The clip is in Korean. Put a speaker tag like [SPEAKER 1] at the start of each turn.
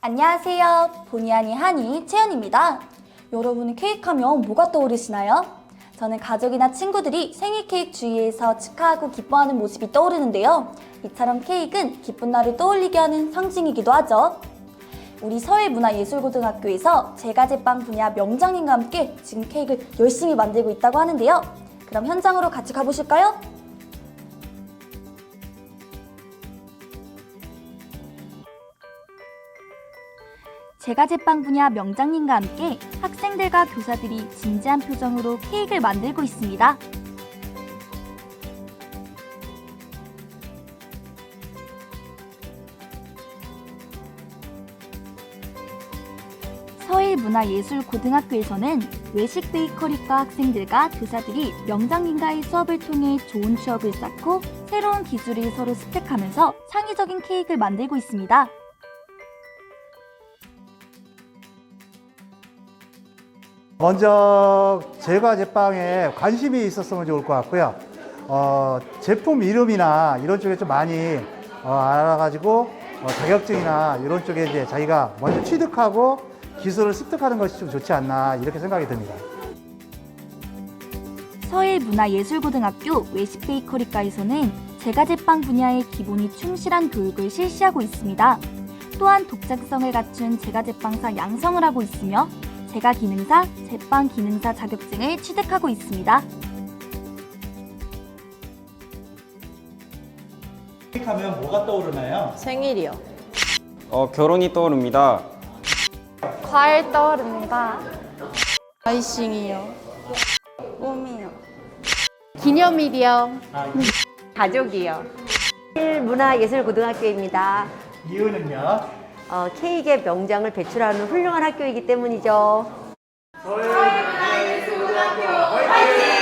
[SPEAKER 1] 안녕하세요. 보니 아니 한이 채연입니다. 여러분은 케이크 하면 뭐가 떠오르시나요? 저는 가족이나 친구들이 생일 케이크 주위에서 축하하고 기뻐하는 모습이 떠오르는데요. 이처럼 케이크는 기쁜 날을 떠올리게 하는 상징이기도 하죠. 우리 서울문화예술고등학교에서 제과제빵 분야 명장님과 함께 지금 케이크를 열심히 만들고 있다고 하는데요. 그럼 현장으로 같이 가보실까요? 제과제빵 분야 명장님과 함께 학생들과 교사들이 진지한 표정으로 케이크를 만들고 있습니다. 서일문화예술고등학교에서는 외식 베이커리과 학생들과 교사들이 명장님과의 수업을 통해 좋은 추억을 쌓고 새로운 기술을 서로 습득하면서 창의적인 케이크를 만들고 있습니다.
[SPEAKER 2] 먼저 제과 제빵에 관심이 있었으면 좋을 것 같고요. 어, 제품 이름이나 이런 쪽에 좀 많이 어, 알아가지고 어, 자격증이나 이런 쪽에 이제 자기가 먼저 취득하고 기술을 습득하는 것이 좀 좋지 않나 이렇게 생각이 듭니다.
[SPEAKER 1] 서일문화예술고등학교 외식 베이커리과에서는 제과제빵 분야의 기본이 충실한 교육을 실시하고 있습니다. 또한 독창성을 갖춘 제과제빵사 양성을 하고 있으며 제과기능사, 제빵 기능사 자격증을 취득하고 있습니다.
[SPEAKER 3] 하면 뭐가 떠오르나요?
[SPEAKER 4] 생일이요.
[SPEAKER 5] 어, 결혼이 떠오릅니다.
[SPEAKER 6] 과일 떠오릅니다.
[SPEAKER 4] 아이싱이요.
[SPEAKER 6] 꿈이요. 기념일이요.
[SPEAKER 7] 가족이요. 문화예술고등학교입니다.
[SPEAKER 3] 이유는요?
[SPEAKER 7] 어, 케이크의 명장을 배출하는 훌륭한 학교이기 때문이죠.
[SPEAKER 3] 서해문화예술고등학교 화이팅!